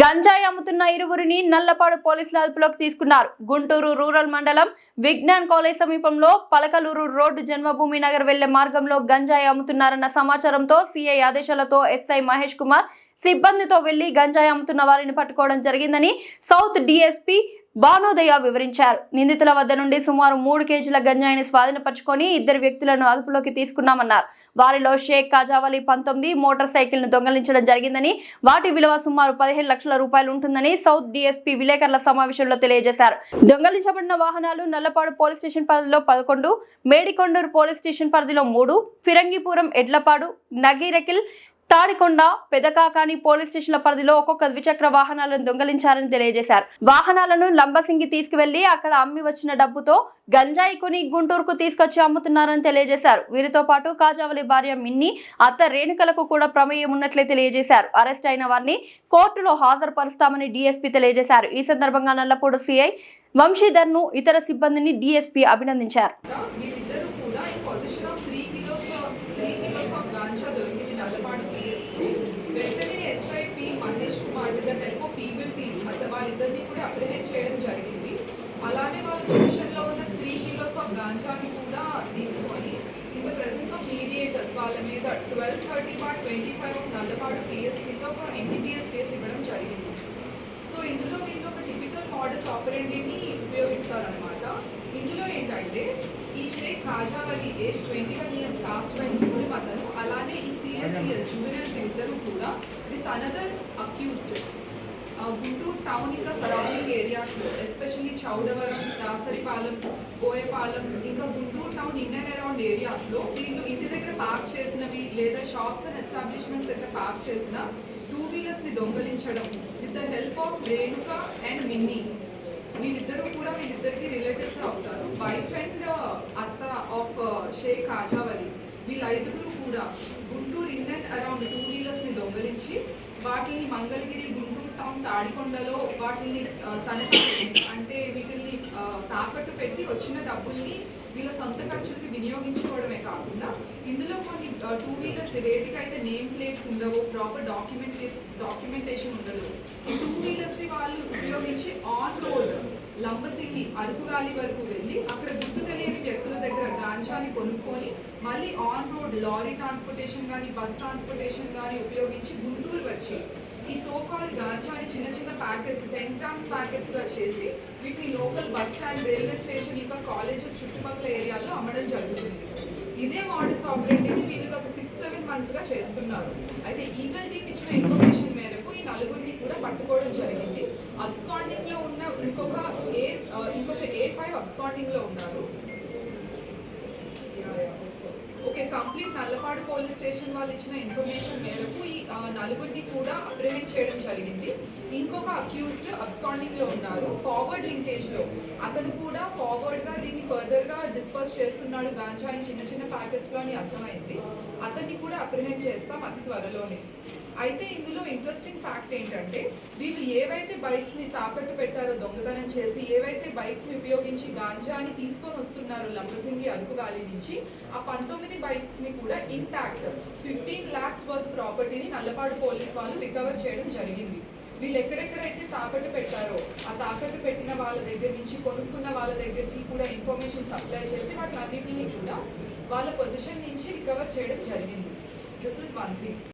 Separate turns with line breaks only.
గంజాయి అమ్ముతున్న ఇరువురిని నల్లపాడు పోలీసులు అదుపులోకి తీసుకున్నారు. గుంటూరు రూరల్ మండలం విజ్ఞాన్ కాలేజ్ సమీపంలో పలకలూరు రోడ్డు జన్మభూమి నగర్ వెళ్ళే మార్గంలో గంజాయి అమ్ముతున్నారన్న సమాచారంతో సీఐ ఆదేశాలతో ఎస్ఐ మహేష్ కుమార్ సిబ్బందితో వెళ్ళి గంజాయి అమ్ముతున్న వారిని పట్టుకోవడం జరిగిందని సౌత్ డిఎస్పీ భానోదయ వివరించారు. నిందితుల వద్ద నుండి సుమారు మూడు కేజీల గంజాయిని స్వాధీనపరుచుకొని ఇద్దరు వ్యక్తులను అదుపులోకి తీసుకున్నామన్నారు. వారిలో షేక్ కాజావలి పంతొమ్మిది మోటార్ సైకిల్ను దొంగలించడం జరిగిందని వాటి విలువ సుమారు పదిహేను లక్షల రూపాయలు ఉంటుందని సౌత్ డీఎస్పీ విలేకరుల సమావేశంలో తెలియజేశారు. దొంగలించబడిన వాహనాలు నల్లపాడు పోలీస్ స్టేషన్ పరిధిలో పదకొండు మేడికొండూరు పోలీస్ స్టేషన్ పరిధిలో మూడు ఫిరంగిపురం ఎడ్లపాడు నగిరెకిల్ తాడికొండ పెదకాకాని పోలీస్ స్టేషన్ల పరిధిలో ఒక్కొక్క ద్విచక్ర వాహనాలను దొంగలించారని తెలియజేశారు. వాహనాలను లంబసింగి తీసుకువెళ్ళి అక్కడ అమ్మి వచ్చిన డబ్బుతో గంజాయి కొని గుంటూరుకు తీసుకొచ్చి అమ్ముతున్నారని తెలియజేశారు. వీరితో పాటు కాజావలి భార్య మిన్ని అత్త రేణుకలకు కూడా ప్రమేయం ఉన్నట్లే తెలియజేశారు. అరెస్ట్ అయిన వారిని కోర్టులో హాజరుపరుస్తామని డీఎస్పీ తెలియజేశారు. ఈ సందర్భంగా నల్లపూడి సిఐ వంశీధర్ను ఇతర సిబ్బందిని డీఎస్పీ అభినందించారు
వీరిద్దరూ కూడా in position of three kilos three kilos of ganja దొరికింది నల్లపాడు పిఎస్ వెంటనే SI Mahesh Kumar with the help of eagle team అంటే వాళ్ళిద్దరిని కూడా అప్రిహెండ్ చేయడం జరిగింది. అలానే వాళ్ళ పొజిషన్లో ఉన్న త్రీ కిలోస్ ఆఫ్ గాంజాని కూడా తీసుకొని in the presence of mediators వాళ్ళ మీద twelve thirty bar twenty five of Nallapadu PS ఒక ఎన్టీపీఎస్ కేసు ఇవ్వడం జరిగింది. సో ఇందులో మీరు ఒక టిపికల్ మోడల్స్ ఆపరెంటీని ఉపయోగిస్తారనమాట ఇందులో ఏంటంటే ఈ Shaik Kajavali age twenty one years caste by Muslim అతను అలానే ఈ సిఎస్సిఎల్ జూనియర్ ఇద్దరు కూడా with another accused Guntur town ఇంకా సరౌండింగ్ ఏరియాస్లో ఎస్పెషల్లీ చౌడవరం దాసరిపాలెం బోయపాలెం ఇంకా Guntur town in and around ఏరియాస్లో వీళ్ళు ఇంటి దగ్గర పార్క్ చేసినవి లేదా షాప్స్ అండ్ ఎస్టాబ్లిష్మెంట్స్ దగ్గర పార్క్ చేసిన టూ వీలర్స్ని దొంగలించడం with the help of Renuka and Minnie వీళ్ళిద్దరూ కూడా వీళ్ళిద్దరికి రిలేటివ్స్ అవుతారు వైఫ్ అండ్ అత్త ఆఫ్ షేక్ కాజావలి వీళ్ళ ఐదుగురు కూడా Guntur in and around two వీలర్స్ని దొంగలించి వాటిని మంగళగిరి గుంటూరు టౌన్ తాడికొండలో వాటిని తన అంటే వీటిని తాకట్టు పెట్టి వచ్చిన డబ్బుల్ని వీళ్ళ సొంత ఖర్చులకి వినియోగించుకోవడమే కాకుండా ఇందులో కొన్ని టూ వీలర్స్ వేటికైతే నేమ్ ప్లేట్స్ ఉండవు ప్రాపర్ డాక్యుమెంట్ డాక్యుమెంటేషన్ ఉండదు. ఈ టూ వీలర్స్ని వాళ్ళు ఉపయోగించి on road Lambasingi Araku valley వరకు వెళ్ళి అక్కడ గుర్తు తెలియని వ్యక్తుల దగ్గర గాంజాని కొనుక్కొని మళ్ళీ ఆన్ రోడ్ లారీ ట్రాన్స్పోర్టేషన్ కానీ బస్ ట్రాన్స్పోర్టేషన్ కానీ ఉపయోగించి గుంటూరు వచ్చి ఈ సో కాల్డ్ చిన్న చిన్న ప్యాకెట్స్ టెన్ గ్రామ్స్ ప్యాకెట్స్గా చేసి వీటిని local bus stand railway station ఇంకా కాలేజెస్ చుట్టుపక్కల ఏరియాలో అమ్మడం జరుగుతుంది. ఇదే మోడల్స్ ఆపరేటింగ్ వీళ్ళు ఒక సిక్స్ సెవెన్ మంత్స్గా చేస్తున్నారు. అయితే ఈగల్ టీమ్ ఇచ్చిన ఇన్ఫర్మేషన్ మేరకు ఈ నలుగురిని కూడా పట్టుకోవడం జరిగింది. అబ్స్కాండింగ్లో ఉన్న ఇంకొక ఏ ఇంకొక ఏ ఫైవ్ అబ్స్కాండింగ్లో ఉన్నారు. Okay complete Nallapadu police station వాళ్ళు ఇచ్చిన ఇన్ఫర్మేషన్ మేరకు ఈ నలుగురిని కూడా అప్రిహెండ్ చేయడం జరిగింది. ఇంకొక అక్యూస్డ్ అబ్స్కాండింగ్లో ఉన్నారు ఫార్వర్డ్ లింకేజ్లో అతను కూడా ఫార్వర్డ్గా దీన్ని ఫర్దర్గా డిస్పర్స్ చేస్తున్నాడు గాంజాని చిన్న చిన్న ప్యాకెట్స్లో అని అర్థమైంది. అతన్ని కూడా అప్రిహెండ్ చేస్తాం అతి త్వరలోనే. అయితే ఇందులో ఇంట్రెస్టింగ్ ఫ్యాక్ట్ ఏంటంటే వీళ్ళు ఏవైతే బైక్స్ని తాకట్టు పెట్టారో దొంగతనం చేసి ఏవైతే బైక్స్ని ఉపయోగించి గాంజాని తీసుకొని వస్తున్నారో లంబసింగి అరుకు గాలి నుంచి ఆ పంతొమ్మిది బైక్స్ని కూడా ఇంటాక్ట్ ఫిఫ్టీన్ లాక్స్ వర్త్ ప్రాపర్టీని నల్లపాడు పోలీస్ వాళ్ళు రికవర్ చేయడం జరిగింది. వీళ్ళు ఎక్కడెక్కడైతే తాకట్టు పెట్టారో ఆ తాకట్టు పెట్టిన వాళ్ళ దగ్గర నుంచి కొనుక్కున్న వాళ్ళ దగ్గరికి కూడా ఇన్ఫర్మేషన్ సప్లై చేసి వాటి అన్నింటినీ కూడా వాళ్ళ పొజిషన్ నుంచి రికవర్ చేయడం జరిగింది. This is one thing